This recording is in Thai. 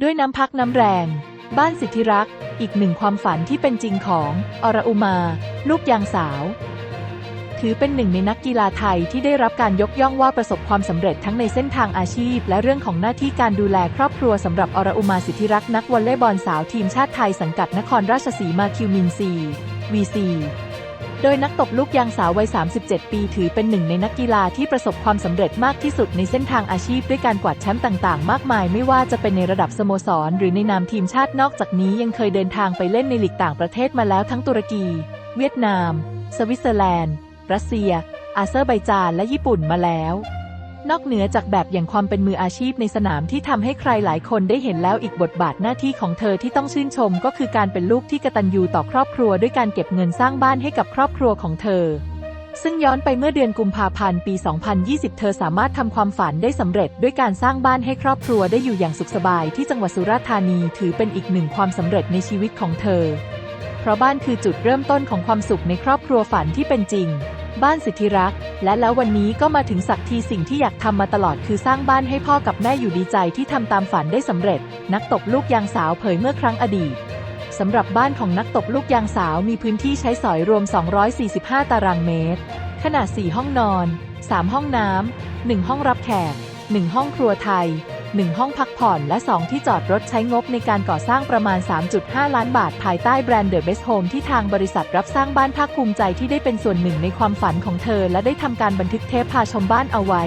ด้วยน้ำพักน้ำแรง บ้านสิทธิรักษ์อีกหนึ่งความฝันที่เป็นจริงของ อรอุมา ลูกยางสาว ถือเป็นหนึ่งในนักกีฬาไทยที่ได้รับการยกย่องว่าประสบความสำเร็จทั้งในเส้นทางอาชีพ และเรื่องของหน้าที่การดูแลครอบครัวสำหรับอรอุมาสิทธิรักษ์นักวอลเลย์บอลสาวทีมชาติไทยสังกัดนครราชสีมาคิวมินซีวีซี โดยนักตบลูกยางสาววัย 37 ปี ถือเป็นหนึ่งในนักกีฬาที่ประสบความสำเร็จมากที่สุดในเส้นทางอาชีพด้วยการกวาดแชมป์ต่างๆ มากมาย ไม่ว่าจะเป็นในระดับสโมสร หรือในนามทีมชาตินอกจากนี้ยังเคยเดินทางไปเล่นในลีกต่างประเทศมาแล้วทั้งตุรกี เวียดนาม สวิตเซอร์แลนด์ รัสเซีย อาเซอร์ไบจาน และญี่ปุ่นมาแล้ว นอกเหนือจากแบบอย่างความเป็นมืออาชีพในสนามที่ทำให้ใครหลายคนได้เห็นแล้วอีกบทบาทหน้าที่ของเธอที่ต้องชื่นชมก็คือการเป็นลูกที่กตัญญูต่อครอบครัวด้วยการเก็บเงินสร้างบ้านให้กับครอบครัวของเธอ ซึ่งย้อนไปเมื่อเดือนกุมภาพันธ์ปี 2020 เธอสามารถทำความฝันได้สำเร็จด้วยการสร้างบ้านให้ครอบครัวได้อยู่อย่างสุขสบายที่จังหวัดสุราษฎร์ธานีถือเป็นอีกหนึ่งความสำเร็จในชีวิตของเธอ เพราะบ้านคือจุดเริ่มต้นของความสุขในครอบครัวฝันที่เป็นจริง บ้านสิทธิรักษ์และแล้ววันนี้ก็มาถึงสักทีสิ่งที่อยากทำมาตลอดคือสร้างบ้านให้พ่อกับแม่อยู่ดีใจที่ทำตามฝันได้สำเร็จ นักตบลูกยางสาวเผยเมื่อครั้งอดีตสำหรับบ้านของนักตบลูกยางสาวมีพื้นที่ใช้สอยรวม 245 ตารางเมตร ขนาด 4 ห้องนอน 3 ห้องน้ำ 1 ห้องรับแขก 1 ห้องครัวไทย 1 ห้องพักผ่อนและ 2 ที่จอดรถใช้งบในการก่อสร้างประมาณ 3.5 ล้านบาท ภายใต้แบรนด์ The Best Home ที่ทางบริษัทรับสร้างบ้านภาคภูมิใจที่ได้เป็นส่วนหนึ่งในความฝันของเธอ และได้ทำการบันทึกเทปพาชมบ้านเอาไว้